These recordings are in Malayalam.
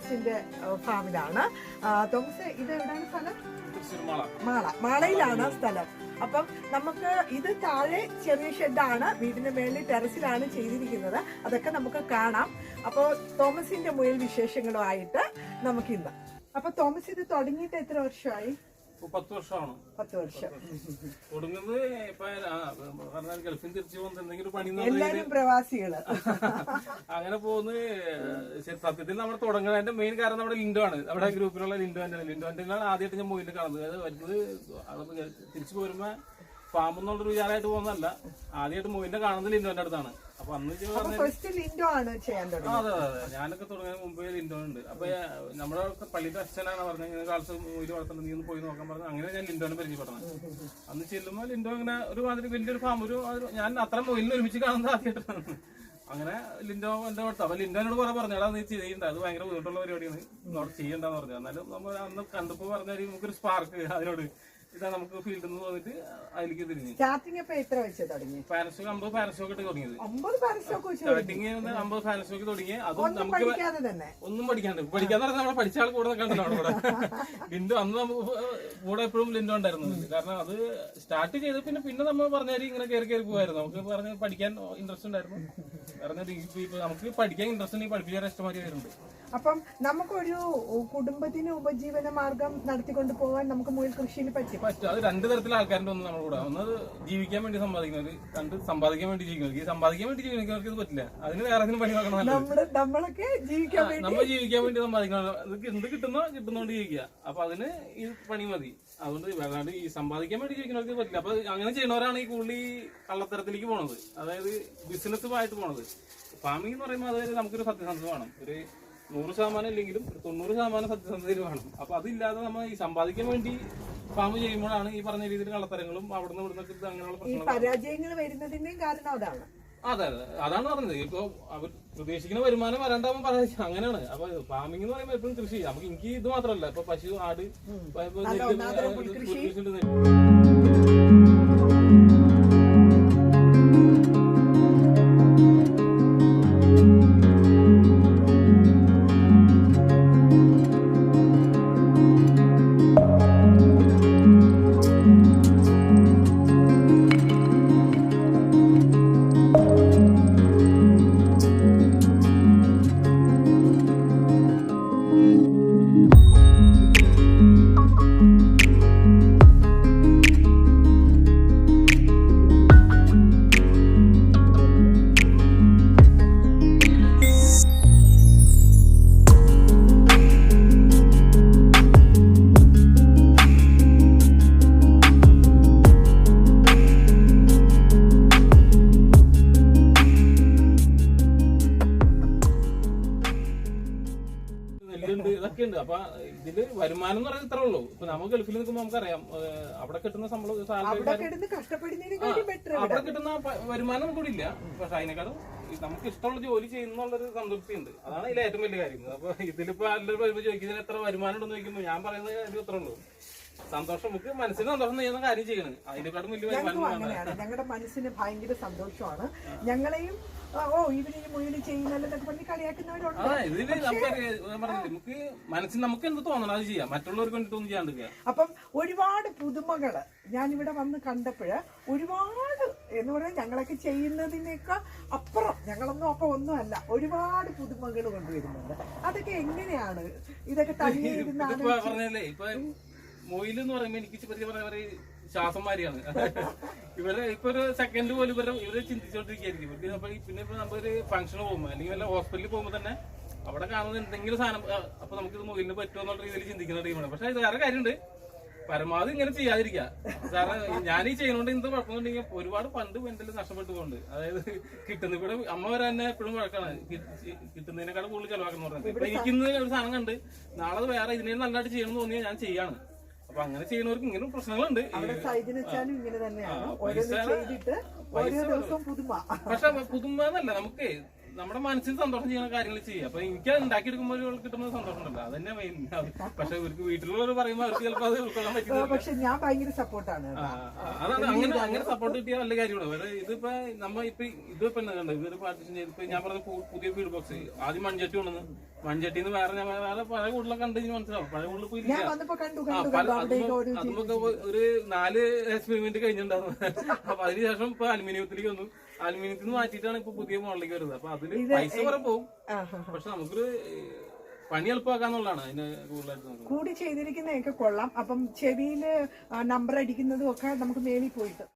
തോമസിന്റെ ഫാമിലാണ്. തോമസ് ഇത് എവിടെയാണ് സ്ഥലം? മാള. മാള. മാളയിലാണ് സ്ഥലം. അപ്പം നമുക്ക് ഇത് താഴെ ചെറിയ ഷെഡാണ്. വീടിന്റെ മേളിൽ ടെറസിലാണ് ചെയ്തിരിക്കുന്നത്. അതൊക്കെ നമുക്ക് കാണാം. അപ്പോൾ തോമസിന്റെ മുയൽ വിശേഷങ്ങളുമായിട്ട് നമുക്ക് ഇന്ന് അപ്പൊ തോമസ് ഇത് തുടങ്ങിയിട്ട് എത്ര വർഷമായി? പത്ത് വർഷമാണ്? പത്ത് വർഷം. തുടങ്ങുന്നത് ഇപ്പൊ ആ, പറഞ്ഞാൽ ഗൾഫിൽ തിരിച്ചു പോകുന്ന എന്തെങ്കിലും പണി എന്ന് പറഞ്ഞാൽ എല്ലാരും പ്രവാസികൾ. അങ്ങനെ പോകുന്നത് സത്യത്തിൽ നമ്മൾ തുടങ്ങുന്നതിന്റെ മെയിൻ കാരണം നമ്മുടെ ലിൻഡോ ആണ്. നമ്മുടെ ഗ്രൂപ്പിലുള്ള ലിൻഡോ തന്നെ ലിൻഡോ തന്നെയാണ് ആദ്യമായിട്ട് ഞാൻ മൊയിലിൽ കാണുന്നത്. അത് വരുന്നത് അവിടുന്ന് തിരിച്ചു പോരുമ്പോ ഫാം എന്നുള്ളൊരു വിചാരമായിട്ട് പോകുന്നതല്ല. ആദ്യമായിട്ട് മോയിന്റെ കാണുന്നത് ലിൻഡോന്റെ അടുത്താണ്. അപ്പൊ അന്ന് ഫസ്റ്റ് ലിൻഡോ ആണ് ചെയ്യാൻ അതെ അതെ ഞാനൊക്കെ തുടങ്ങുന്നതിന് മുമ്പേ ലിൻഡോ ഉണ്ട് അപ്പൊ നമ്മുടെ പള്ളിയുടെ അച്ഛനാണ് പറഞ്ഞത് ഇങ്ങനെ കാലത്ത് മൊയിൽ വളർത്തുന്നത് നീ ഒന്ന് പോയി നോക്കാൻ പറഞ്ഞു അങ്ങനെ ഞാൻ ലിൻഡോനെ പരിചയപ്പെടുന്നത്. അന്ന് ചെല്ലുമ്പോൾ ലിൻഡോ ഇങ്ങനെ ഒരു മാതിരി വലിയൊരു ഫാം ഒരു ഒരു- ഞാൻ അത്ര മൊയിലിന് ഒരുമിച്ച് കാണുന്നത് ആദ്യമായിട്ടാണ്. അങ്ങനെ ലിൻഡോ എന്റെ അടുത്ത് അപ്പൊ ലിൻഡോനോട് കുറെ പറഞ്ഞു എടാ നീ ചെയ്യണ്ട അത് ഭയങ്കര ബുദ്ധിമുട്ടുള്ള പരിപാടിയാണ്. അവിടെ ചെയ്യണ്ടെന്ന് പറഞ്ഞു. എന്നാലും നമ്മൾ അന്ന് കണ്ടപ്പോ പറഞ്ഞാൽ നമുക്കൊരു സ്പാർക്ക് അതിനോട്. ഇതാ നമുക്ക് ഫീൽഡിൽ നിന്ന് വന്നിട്ട് അതിലേക്ക് തിരിഞ്ഞു. സ്റ്റാർട്ടിങ് ഇപ്പൊ എത്ര വെച്ച് തുടങ്ങി പാരസോക്ക് അമ്പത് പാരസോക്ക് ഇട്ട് തുടങ്ങിയത്. അമ്പത് പരസ്യമൊക്കെ വെച്ച് സ്റ്റാർട്ടിങ് അമ്പത് പാരസോക്ക് തുടങ്ങി അതും നമുക്ക് ഒന്നും പഠിക്കാണ്ട്. പഠിക്കാന്ന് പറഞ്ഞാൽ നമ്മളെ പഠിച്ച ആൾ കൂടെ നിൽക്കണ്ടല്ലോ അവിടെ ലിൻഡോ അന്ന് കൂടെ എപ്പോഴും ലിൻഡോ ഉണ്ടായിരുന്നു കാരണം അത് സ്റ്റാർട്ട് ചെയ്ത് പിന്നെ പിന്നെ നമ്മൾ പറഞ്ഞാൽ ഇങ്ങനെ കയറി കയറി പോകായിരുന്നു നമുക്ക് പറഞ്ഞ് പഠിക്കാൻ ഇൻട്രസ്റ്റ് ഉണ്ടായിരുന്നു. ഇപ്പൊ നമുക്ക് പഠിക്കാൻ ഇൻട്രസ്റ്റ് ഉണ്ടെങ്കിൽ പഠിപ്പിക്കാൻ ഇഷ്ടമാരി വരുന്നുണ്ട് അപ്പം നമുക്കൊരു കുടുംബത്തിന് ഉപജീവന മാർഗം നടത്തിക്കൊണ്ട് പോകാൻ നമുക്ക് മുയൽ കൃഷിയിൽ പറ്റും. പറ്റും. അത് രണ്ട് തരത്തിലുള്ള ആൾക്കാരുടെ ഒന്ന് നമ്മുടെ കൂടെ. ഒന്ന് ജീവിക്കാൻ വേണ്ടി സമ്പാദിക്കുന്നവർ രണ്ട് സമ്പാദിക്കാൻ വേണ്ടി ജീവിക്കുന്നവർ ഈ സമ്പാദിക്കാൻ വേണ്ടി ജീവിക്കുന്നവർക്ക് ഇത് പറ്റില്ല. അതിന് വേറെ പണി നോക്കണം നമ്മൾ നമ്മളൊക്കെ ജീവിക്കാൻ വേണ്ടി നമ്മൾ ജീവിക്കാൻ വേണ്ടി സമ്പാദിക്കണം ഇത് എന്ത് കിട്ടുന്നോ കിട്ടുന്നോണ്ട് ജീവിക്കുക അപ്പൊ അതിന് ഈ പണി മതി. അതുകൊണ്ട് വേറെ ഈ സമ്പാദിക്കാൻ വേണ്ടി ജീവിക്കുന്നവർക്ക് പറ്റില്ല. അപ്പൊ അങ്ങനെ ചെയ്യുന്നവരാണ് ഈ കൂടുതൽ ഈ കള്ളത്തരത്തിലേക്ക് പോണത്. അതായത് ബിസിനസ്സുമായിട്ട് പോണത്. ഫാമിംഗ് എന്ന് പറയുമ്പോൾ അതായത് നമുക്കൊരു സത്യസന്ധത വേണം. ഒരു നൂറ് ശതമാനം ഇല്ലെങ്കിലും ഒരു തൊണ്ണൂറ് ശതമാനം സത്യസന്ധതയിൽ വേണം. അപ്പൊ അതില്ലാതെ നമ്മൾ ഈ സമ്പാദിക്കാൻ വേണ്ടി ഫാം ചെയ്യുമ്പോഴാണ് ഈ പറഞ്ഞ രീതിയിൽ കള്ളത്തരങ്ങളും അവിടുന്ന് ഇവിടുന്ന് അങ്ങനെയുള്ള പ്രശ്നങ്ങൾ പരാജയങ്ങൾ വരുന്നതിന്റെയും കാരണം അതാണ്. അതെ അതെ. അതാണ് പറഞ്ഞത്. ഇപ്പൊ അവർ പ്രതീക്ഷിക്കുന്ന വരുമാനം വരണ്ടാവും പറയാ അങ്ങനെയാണ്. അപ്പൊ ഫാമിംഗ് എന്ന് പറയുമ്പോൾ എപ്പോഴും കൃഷി. നമുക്ക് എനിക്ക് ഇത് മാത്രമല്ല ഇപ്പൊ പശു ആട് ഇപ്പൊ ഇതിൽ വരുമാനം എന്ന് പറയുന്നത് ഇത്രേ ഉള്ളൂ. ഇപ്പൊ നമ്മൾ ഗൾഫിൽ നിൽക്കുമ്പോൾ നമുക്കറിയാം അവിടെ കിട്ടുന്ന ശമ്പളം അവിടെ സാലറി കിട്ടുന്ന വരുമാനം കൂടി ഇല്ല പക്ഷെ അതിനേക്കാളും നമുക്ക് ഇഷ്ടമുള്ള ജോലി ചെയ്യുന്നുള്ളൊരു സംതൃപ്തി ഉണ്ട് അതാണ് ഇതിലെ ഏറ്റവും വലിയ കാര്യം. അപ്പൊ ഇതിലിപ്പോ എല്ലാവരും വരുമ്പോ ചോദിക്കുന്നതിന് എത്ര വരുമാനം ഉണ്ടെന്ന് ചോദിക്കുമ്പോൾ ഞാൻ പറയുന്നത് കാര്യം ഇത്രേ ഉള്ളൂ. സന്തോഷം നമുക്ക് മനസ്സിന് സന്തോഷം ചെയ്യുന്ന കാര്യം ചെയ്യണം. അതിനെക്കാട്ടും വലിയ ഞങ്ങളുടെ മനസ്സിന് ഭയങ്കര സന്തോഷമാണ്. ഞങ്ങളെയും ഓ ഇവർ പറഞ്ഞ് കളിയാക്കുന്നവരുണ്ട്. നമുക്ക് നമുക്ക് എന്ത് തോന്നണം അത് ചെയ്യാം. മറ്റുള്ളവർക്ക് ചെയ്യാണ്ടിരിക്കുക അപ്പം ഒരുപാട് പുതുമകൾ ഞാനിവിടെ വന്ന് കണ്ടപ്പോഴ് ഒരുപാട് എന്ന് പറയാൻ ഞങ്ങളൊക്കെ ചെയ്യുന്നതിനേക്കാൾ അപ്പുറം ഞങ്ങളൊന്നും അപ്പൊ ഒന്നുമല്ല ഒരുപാട് പുതുമകൾ കൊണ്ടുവരുന്നുണ്ട് അതൊക്കെ എങ്ങനെയാണ്? ഇതൊക്കെ ഇപ്പൊ മൊയിൽ എന്ന് പറയുമ്പോ എനിക്ക് ഒരു ശ്വാസം മാരിയാണ് ഇവരെ ഇപ്പൊ ഒരു സെക്കൻഡ് പോലും ഇവരെ ഇവരെ ചിന്തിച്ചോണ്ടിരിക്കുകയായിരിക്കും. ഇവർക്ക് അപ്പൊ പിന്നെ ഇപ്പൊ നമ്മളൊരു ഫംഗ്ഷന് പോകുമ്പോ അല്ലെങ്കിൽ വല്ല ഹോസ്പിറ്റലിൽ പോകുമ്പോ തന്നെ അവിടെ കാണുന്ന എന്തെങ്കിലും സാധനം അപ്പൊ നമുക്ക് ഇത് മുകളിൽ പറ്റുമോ എന്നുള്ള രീതിയിൽ ചിന്തിക്കുന്ന ടീമാണ് പക്ഷെ ഇത് വേറെ കാര്യമുണ്ട്. പരമാവധി ഇങ്ങനെ ചെയ്യാതിരിക്കുക. കാരണം ഞാൻ ഈ ചെയ്യുന്നോണ്ട് എന്ത് കുഴപ്പമെന്നുണ്ടെങ്കിൽ ഒരുപാട് ഫണ്ട് എന്തെങ്കിലും നഷ്ടപ്പെട്ടു പോകുന്നുണ്ട് അതായത് കിട്ടുന്ന ഇവിടെ അമ്മ വരെ തന്നെ എപ്പോഴും വഴക്കാണ്. കിട്ടുന്നതിനേക്കാൾ കൂടുതൽ ചെലവാക്കുന്ന പറഞ്ഞത് ഇപ്പൊ എനിക്കിന്ന് ഒരു സാധനം കണ്ട് നാളെ വേറെ ഇതിനെ നല്ലതായിട്ട് ചെയ്യണം തോന്നിയാൽ ഞാൻ ചെയ്യാണ്. അപ്പൊ അങ്ങനെ ചെയ്യുന്നവർക്ക് ഇങ്ങനെ പ്രശ്നങ്ങളുണ്ട് പക്ഷെ പുതുമ എന്നല്ല നമുക്ക് നമ്മുടെ മനസ്സിന് സന്തോഷം ചെയ്യുന്ന കാര്യങ്ങൾ ചെയ്യുക അപ്പൊ എനിക്ക് ഉണ്ടാക്കിയെടുക്കുമ്പോൾ ഒരു കിട്ടുന്ന സന്തോഷം ഉണ്ടല്ലോ. തന്നെ മെയിൻ പക്ഷെ ഇവർക്ക് വീട്ടിലുള്ളവർ പറയുമ്പോൾ അവർക്ക് ചിലപ്പോൾ അത് ഉൾക്കൊള്ളാൻ പറ്റില്ല. പക്ഷെ ഞാൻ ഭയങ്കര സപ്പോർട്ടാണ് അതാണ്. അങ്ങനെ അങ്ങനെ സപ്പോർട്ട് കിട്ടിയ നല്ല കാര്യമാണ് ഇതിപ്പോ നമ്മ ഇപ്പൊ ഇതിപ്പോ ഇതൊരു പാർട്ടിഷൻ ചെയ്ത് ഞാൻ പറഞ്ഞ പുതിയ ഫീഡ് ബോക്സ് ആദ്യം മൺചട്ടി കൊണ്ടുവന്ന് മൺചട്ടിന്ന് വേറെ ഞാൻ വേറെ പഴയ കൂടുതലൊക്കെ കണ്ടു കഴിഞ്ഞാൽ മനസ്സിലാവും. പഴയ കൂടുതൽ പോയി ഞാൻ വന്നപ്പോ കണ്ടു കണ്ടു പല ഒരു അതുമൊക്കെ ഒരു നാല് എക്സ്പെരിമെന്റ് കഴിഞ്ഞിട്ടുണ്ടായിരുന്നു. അപ്പൊ അതിനുശേഷം ഇപ്പൊ അലുമിനിയത്തിലേക്ക് വന്നു. അലുമിനിയത്തിൽ നിന്ന് മാറ്റിയിട്ടാണ് ഇപ്പൊ പുതിയ മോഡലിലേക്ക് വരുന്നത്. അപ്പൊ അതിൽ പൈസ കുറെ പോകും. പക്ഷെ നമുക്കൊരു പണി എളുപ്പമാക്കാന്നുള്ളതാണ് അതിന് കൂടുതലായിട്ട് കൂടി ചെയ്തിരിക്കുന്നതൊക്കെ കൊള്ളാം. അപ്പം ചെവിയിൽ നമ്പർ അടിക്കുന്നതും ഒക്കെ നമുക്ക് മേലിൽ പോയിട്ട്.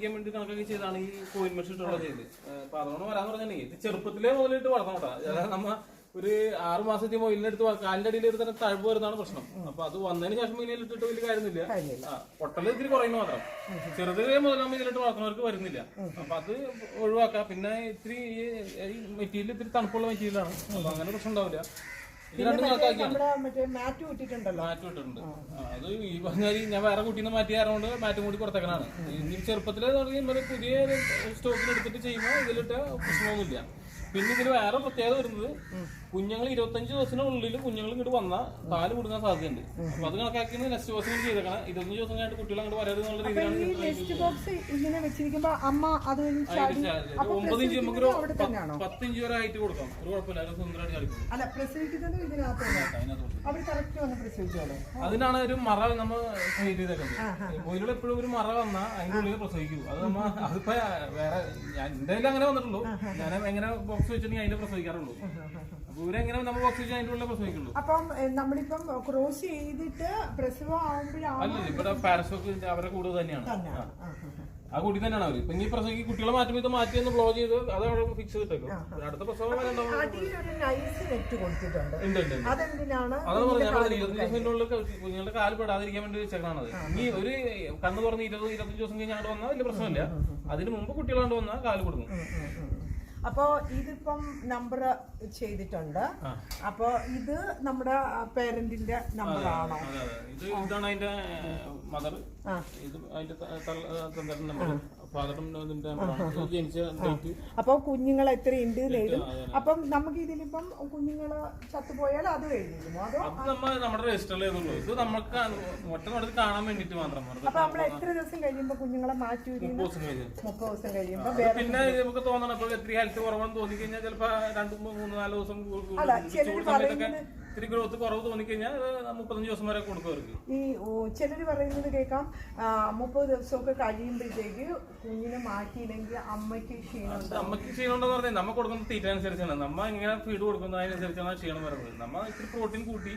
വരാതിരിക്കാൻ വേണ്ടി കണക്കൊക്കെ ചെയ്താണ് ഈ കോയിൻ മെഷീൻ ഇട്ടുള്ള ചെയ്ത് അതുകൊണ്ട് വരാന്ന് പറഞ്ഞാൽ ഇത് ചെറുപ്പത്തിലേ മുതലിട്ട് വളർന്നു അതായത് നമ്മ ഒരു ആറു മാസത്തെ മൊയിലിനെടുത്ത് കാലിന്റെ അടിയിൽ ഒരു തന്നെ തഴവ് വരുന്നതാണ് പ്രശ്നം. അപ്പൊ അത് വന്നതിന് ശേഷം മീനിൽ ഇട്ടിട്ട് വലിയ കാര്യമൊന്നുമില്ല. കാര്യമില്ല. ആ, പൊട്ടൽ ഇത്തിരി കുറയുന്ന മാത്രം. ചെറുത് മുതൽ നമ്മൾ ഇതിലിട്ട് വളർത്തുന്നവർക്ക് വരുന്നില്ല. അപ്പൊ അത് ഒഴിവാക്കാം. പിന്നെ ഇത്തിരി ഈ മെറ്റീരിയൽ ഇത്തിരി തണുപ്പുള്ള മെറ്റീരിയലാണ്. അപ്പൊ അങ്ങനെ പ്രശ്നം ഉണ്ടാവില്ല. മറ്റേ വിട്ടിട്ടുണ്ടല്ലോ മാറ്റി വിട്ടിട്ടുണ്ട് അത് ഈ പറഞ്ഞാൽ ഞാൻ വേറെ കുട്ടീനെ മാറ്റി ആയതുകൊണ്ട് മാറ്റും കൂടി കൊടുത്തേക്കണാണ് ഇനി ചെറുപ്പത്തിലെ പുതിയ സ്റ്റോക്കിൽ എടുത്തിട്ട് ചെയ്യുമ്പോൾ ഇതിലിട്ട് പ്രശ്നമൊന്നുമില്ല. പിന്നെ ഇതിന് വേറെ പ്രത്യേകത വരുന്നത് കുഞ്ഞുങ്ങൾ ഇരുപത്തഞ്ച് ദിവസത്തിനുള്ളിൽ കുഞ്ഞുങ്ങൾ ഇങ്ങോട്ട് വന്നാൽ പാൽ കൊടുക്കാൻ സാധ്യതയുണ്ട്. അപ്പൊ അത് കണക്കാക്കി നെക്സ്റ്റ് ദിവസം ചെയ്തേക്കണം. ഇരുപത്തഞ്ച് ദിവസം കഴിഞ്ഞിട്ട് കുട്ടികൾ അങ്ങോട്ട് വരരുത് എന്നുള്ള രീതിയിലാണ് ബോക്സ് ഒമ്പത് ഇഞ്ച് നമുക്കൊരു പത്ത് ഇഞ്ച് വരെ ഹൈറ്റ് കൊടുക്കാം ഒരു കുഴപ്പമില്ല സുന്ദരമായിട്ട് കളിക്കും അതിനാണ് ഒരു മറ നമ്മൾ ചെയ്തേക്കുന്നത് കോയിലുള്ള എപ്പോഴും ഒരു മറ വന്നാൽ അതിന്റെ ഉള്ളിൽ പ്രസവിക്കൂ. അത് നമ്മ അതിപ്പോ വേറെ ഞാൻ എന്റെ അങ്ങനെ വന്നിട്ടുള്ളൂ. ഞാൻ എങ്ങനെ ബോക്സ് വെച്ചിട്ടുണ്ടെങ്കിൽ അതിന്റെ പ്രസവിക്കാറുള്ളൂ. അപ്പൊ ഇവരെങ്ങനെ നമ്മൾ ബോക്സ് വെച്ചാൽ അതിന്റെ ഉള്ളിൽ പ്രസവിക്കുള്ളൂ. അപ്പം നമ്മളിപ്പം ക്രോസ് ചെയ്തിട്ട് പ്രസവം ആവുമ്പോഴാണ് അല്ല ഇവിടെ പാരസോക്ക് അവരെ കൂടുതൽ തന്നെയാണ്. ആ, കൂടി തന്നെയാണ് ഇപ്പൊ ഈ പ്രസവം കുട്ടികളെ മാറ്റുമ്പോൾ ഇത് മാറ്റി ഒന്ന് ബ്ലോ ചെയ്ത് അത് അവിടെ ഫിക്സ് ചെയ്തിട്ടേക്കും. അടുത്ത പ്രസവം വരെ. അതാണ് പറഞ്ഞത്. ഇരുപത്തഞ്ച് ദിവസത്തിനുള്ളിൽ കുഞ്ഞുങ്ങളുടെ കാൽ പെടാതിരിക്കാൻ വേണ്ടി വെച്ചേക്കണത് ഇനി ഒരു കണ്ണ് തുറന്ന് ഇരുപത് ഇരുപത്തഞ്ച് ദിവസം കഴിഞ്ഞാണ്ട് വന്നാൽ വലിയ പ്രശ്നമില്ല. അതിന് മുമ്പ് കുട്ടികളാണ്ട് വന്നാൽ കാൽ കൊടുക്കും അപ്പോ ഇതിപ്പം നമ്പർ ചെയ്തിട്ടുണ്ട്. അപ്പോ ഇത് നമ്മുടെ പേരന്റിന്റെ നമ്പർ ആണോ? ഇത് ഇതാണ് അതിന്റെ മദർ. ഇത് അതിന്റെ നമ്പർ അപ്പൊ കുഞ്ഞുങ്ങൾ എത്ര ഉണ്ട് എഴുതും. അപ്പം നമുക്ക് ഇതിലിപ്പം കുഞ്ഞുങ്ങൾ ചത്തുപോയാൽ അത് എഴുതിയിരുന്നു അതോ നമ്മുടെ രജിസ്റ്ററിൽ ഇത് നമുക്ക് ഒറ്റ കാണാൻ വേണ്ടിട്ട് മാത്രം അപ്പൊ നമ്മൾ എത്ര ദിവസം കഴിയുമ്പോ കുഞ്ഞുങ്ങളെ മാറ്റി മുപ്പത് ദിവസം കഴിയുമ്പോ പിന്നെ നമുക്ക് തോന്നണം ഇപ്പൊ എത്ര ഹെൽത്ത് കുറവെന്ന് തോന്നിക്കഴിഞ്ഞാൽ ചിലപ്പോ രണ്ട് മൂന്ന് നാല് ദിവസം അല്ല, ഇത്തിരി ഗ്രോത്ത് കുറവ് തോന്നിക്കഴിഞ്ഞാൽ മുപ്പത്തഞ്ച് ദിവസം വരെ കൊടുക്കും അവർക്ക്. ഈ ചിലർ പറയുന്നത് കേൾക്കാം. മുപ്പത് ദിവസമൊക്കെ കഴിയുമ്പോഴത്തേക്ക് കുഞ്ഞിനെ മാറ്റിയില്ലെങ്കിൽ അമ്മയ്ക്ക് ക്ഷീണം അമ്മയ്ക്ക് ക്ഷീണമുണ്ടെന്ന് ക്ഷീണം ഉണ്ടെന്ന് പറഞ്ഞാൽ നമ്മ കൊടുക്കുന്ന തീറ്റ അനുസരിച്ചാണ്. നമ്മ ഇങ്ങനെ ഫീഡ് കൊടുക്കുന്നത് അതിനനുസരിച്ചാണ് ക്ഷീണം വരുന്നത്. നമ്മ ഇത്തിരി പ്രോട്ടീൻ കൂട്ടി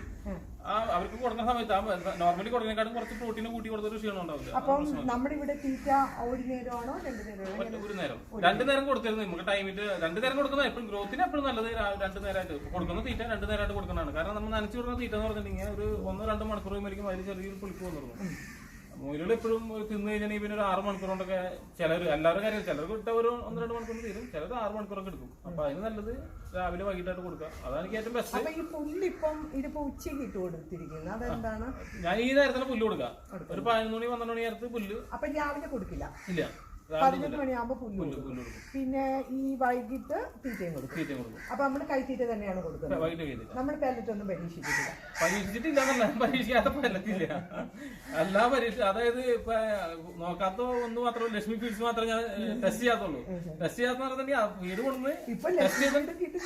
ആ അവർക്ക് കൊടുക്കുന്ന സമയത്ത് നോർമലി കൊടുക്കുന്നതിനെക്കാട്ടും കുറച്ച് പ്രോട്ടീൻ കൂട്ടി കൊടുത്തൊരു ക്ഷീണം ഉണ്ടാവില്ല. അപ്പം നമ്മുടെ ഇവിടെ തീറ്റ ഒരു നേരമാണോ രണ്ട് ഒറ്റ ഒരു നേരം. രണ്ടു നേരം. കൊടുത്തിരുന്നു നമുക്ക് ടൈമിൽ രണ്ടു നേരം കൊടുക്കുന്നത് എപ്പോഴും. ഗ്രോത്തിന് എപ്പോഴും നല്ലത് രണ്ടു നേരമായിട്ട് കൊടുക്കുന്ന തീറ്റ രണ്ടു നേരമായിട്ട് കൊടുക്കുന്നതാണ്. കാരണം നമ്മൾ നനച്ചു കൊടുക്കുന്ന തീറ്റ എന്ന് പറഞ്ഞിട്ടുണ്ടെങ്കിൽ ഒരു ഒന്നോ രണ്ടോ മണിക്കൂർ കഴിയുമ്പോഴേക്കും അതിൽ ചെറിയൊരു പുളിപ്പ് വന്നിരുന്നു മുയലുകൾ എപ്പോഴും തിന്നു കഴിഞ്ഞാൽ പിന്നെ ഒരു ആറ് മണിക്കൂർ കൊണ്ടൊക്കെ ചിലർ എല്ലാവരും കാര്യം ചിലർക്ക് ഇട്ട ഒരു ഒന്ന് രണ്ട് മണിക്കൂർ തീരും. ചിലർ ആറ് മണിക്കൂറൊക്കെ എടുക്കും. അപ്പൊ അതിന് നല്ലത് രാവിലെ വൈകിട്ടായിട്ട് കൊടുക്കുക. അതാണ് എനിക്ക് ഏറ്റവും ബെസ്റ്റ് ഈ ഈ പുല്ലിപ്പം ഇതിപ്പോ ഉച്ചയ്ക്ക് ഇട്ട് കൊടുത്തിരിക്കുന്നത് അതെന്താണ്? ഞാൻ ഈ നേരത്തിന് പുല്ല് കൊടുക്കാം ഒരു പതിനൊന്ന് മണി പന്ത്രണ്ട് മണി നേരത്ത് പുല്ല് അപ്പൊ രാവിലെ കൊടുക്കില്ല. ഇല്ല. പതിനൊന്ന് മണിയാകുമ്പോ പുല്ല് കൊടുക്കും. പിന്നെ ഈ വൈകിട്ട് തീറ്റയും കൊടുക്കും. തീറ്റയും കൊടുക്കും. അപ്പൊ നമ്മൾ കൈത്തീറ്റ തന്നെയാണ് കൊടുക്കുന്നത്. വൈകിട്ട് നമ്മൾ പാലറ്റ് ഒന്നും പരീക്ഷിച്ചിട്ടില്ല. പരീക്ഷിച്ചിട്ടില്ല എന്നല്ല പരീക്ഷിക്കാത്ത പറ്റത്തില്ല എല്ലാ പരീക്ഷ അതായത് ഇപ്പൊ നോക്കാത്ത ഒന്ന് മാത്രമേ ലക്ഷ്മി ഫീഡ്സ് മാത്രമേ ഞാൻ ടെസ്റ്റ് ചെയ്യാത്തുള്ളൂ. ടെസ്റ്റ് ചെയ്യാത്ത വീട് കൊണ്ടുവന്ന് ഇപ്പൊ ലക്ഷ്യം കിട്ടുന്നില്ല. കിട്ടും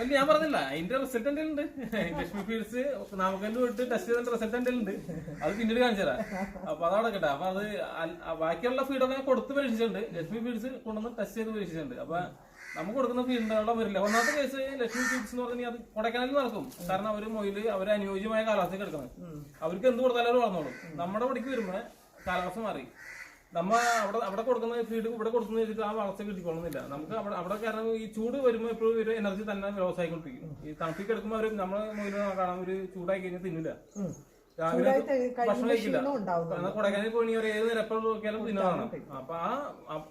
അല്ല ഞാൻ പറഞ്ഞില്ല. അതിന്റെ റിസൾട്ട് എന്റെ ഉണ്ട് ലക്ഷ്മി ഫീഡ്സ് നമുക്ക് വിട്ട് ടെസ്റ്റ് ചെയ്ത റിസൾട്ട് എന്റെ ഉണ്ട് അത് പിന്നീട് കാണിച്ചു തരാം. അപ്പൊ അതവിടെ കേട്ടോ. അപ്പൊ അത് ബാക്കിയുള്ള ഫീഡൊക്കെ കൊടുത്ത് പരീക്ഷിച്ചിട്ടുണ്ട്. ലക്ഷ്മി ഫീൽസ് കൊണ്ടുവന്ന് ടെസ്റ്റ് ചെയ്ത് പരീക്ഷിച്ചിട്ടുണ്ട്. അപ്പൊ നമുക്ക് കൊടുക്കുന്ന ഫീൽഡ് അവിടെ വരില്ല. ഒന്നാമത്തെ കേസ് ലക്ഷ്മി ഫീൽസ് എന്ന് പറഞ്ഞാൽ അത് കൊടക്കനാലിൽ നടക്കും. കാരണം അവർ മൊയിൽ അവർ അനുയോജ്യമായ കാലാവസ്ഥ എടുക്കണം അവർക്ക് എന്ത് കൊടുത്താലും അവർ വളർന്നോളും. നമ്മുടെ പടിക്ക് വരുമ്പോ കാലാവസ്ഥ മാറി. നമ്മ അവിടെ അവിടെ കൊടുക്കുന്ന ഫീഡ് ഇവിടെ കൊടുക്കുന്ന വെച്ചിട്ട് ആ വളർച്ച കിട്ടിക്കൊള്ളുന്നില്ല. നമുക്ക് അവിടെ അവിടെ കാരണം ഈ ചൂട് വരുമ്പോൾ എപ്പോഴും ഒരു എനർജി തന്നെ വ്യവസായിക്കൊണ്ടിരിക്കും. ഈ തണുപ്പിക്ക് എടുക്കുമ്പോൾ അവർ നമ്മളെ മുന്നിൽ കാണാൻ ഒരു ചൂടായി കഴിഞ്ഞാൽ തിന്നില്ല രാവിലെ ഭക്ഷണം കഴിക്കില്ല. കൊടൈക്കനാലിൽ പോയി ഒരു ഏത് നിരപ്പം നോക്കിയാലും തിന്നതാണ്. അപ്പൊ ആ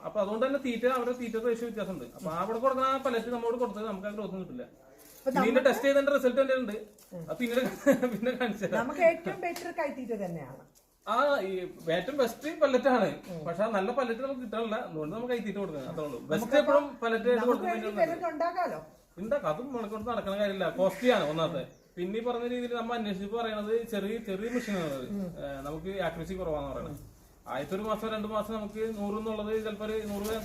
അപ്പൊ അതുകൊണ്ട് തന്നെ തീറ്റ അവരുടെ തീറ്റ റേഷ്യോ വ്യത്യാസമുണ്ട്. അപ്പൊ ആ അവിടെ കൊടുക്കുന്ന ആ പലറ്റ് നമ്മോട് കൊടുത്തത് നമുക്ക് ആ ഗ്രോത്തും കിട്ടില്ല. പിന്നീട് ടെസ്റ്റ് ചെയ്തതിന്റെ റിസൾട്ട് എന്റെ ഉണ്ട്. പിന്നെ പിന്നെ കാണിച്ചു തരാം. നമുക്ക് ഏറ്റവും ബെറ്റർ കൈത്തീറ്റ തന്നെയാണ്. ആ ഈ ഏറ്റവും ബെസ്റ്റ് പല്ലറ്റ് ആണ് പക്ഷെ നല്ല പല്ലറ്റ് നമുക്ക് കിട്ടാനില്ല അതുകൊണ്ട് നമുക്ക് കൈത്തീറ്റ കൊടുക്കണം. അതുള്ളൂ ബെസ്റ്റ് എപ്പോഴും പല്ലറ്റ് ഉണ്ടാക്കാലോ ഉണ്ടാക്കാം അതും മണക്കൊണ്ട് നടക്കുന്ന കാര്യമില്ല. കോസ്റ്റ്ലിയാണ് ഒന്നാമത്തെ. പിന്നെ ഈ പറഞ്ഞ രീതിയിൽ നമ്മൾ അന്വേഷിച്ചപ്പോൾ പറയണത് ചെറിയ ചെറിയ മെഷീനാണ് നമുക്ക് ആക്യുറസി കുറവാന്ന് പറയുന്നത് ആദ്യത്തെ ഒരു മാസം രണ്ട് മാസം നമുക്ക് നൂറ് എന്നുള്ളത് ചിലപ്പോൾ ഒരു നൂറ്